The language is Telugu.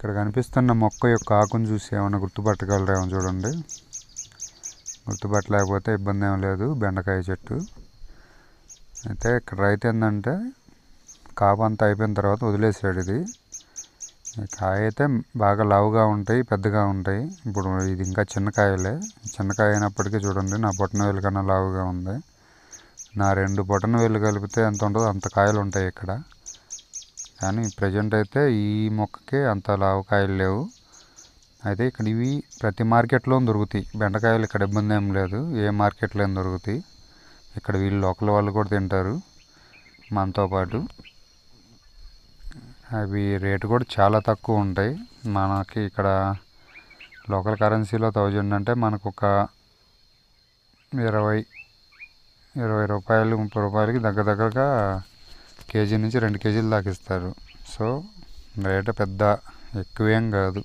ఇక్కడ కనిపిస్తున్న మొక్క యొక్క ఆకును చూసి ఏమైనా గుర్తుపట్టగలరేమో చూడండి. గుర్తుపట్టలేకపోతే ఇబ్బంది ఏం లేదు బెండకాయ చెట్టు. అయితే ఇక్కడ రైతు ఏంటంటే కాపు అంతా అయిపోయిన తర్వాత వదిలేసాడు ఇది. కాయ అయితే బాగా లావుగా ఉంటాయి పెద్దగా ఉంటాయి. ఇప్పుడు ఇది ఇంకా చిన్న కాయలే. చిన్న కాయ అయినప్పటికీ చూడండి నా బొట్టన వేలు కన్నా లావుగా ఉంది. నా రెండు బొటన వేలు కలిపితే ఎంత ఉంటుందో అంత కాయలు ఉంటాయి ఇక్కడ. కానీ ప్రజెంట్ అయితే ఈ మొక్కకి అంత లావకాయలు లేవు. అయితే ఇక్కడ ఇవి ప్రతి మార్కెట్లో దొరుకుతాయి. బెండకాయలు ఇక్కడ ఇబ్బంది ఏం లేదు. ఏ మార్కెట్లో ఏం దొరుకుతాయి. ఇక్కడ వీళ్ళు లోకల్ వాళ్ళు కూడా తింటారు మనతో పాటు. అవి రేటు కూడా చాలా తక్కువ ఉంటాయి. మనకి ఇక్కడ లోకల్ కరెన్సీలో థౌజండ్ అంటే మనకు ఒక ఇరవై ఇరవై రూపాయలు ముప్పై రూపాయలకి దగ్గర దగ్గరగా కేజీ నుంచి రెండు కేజీలు దాకా ఇస్తారు. సో రేటు పెద్ద ఎక్కువేం కాదు.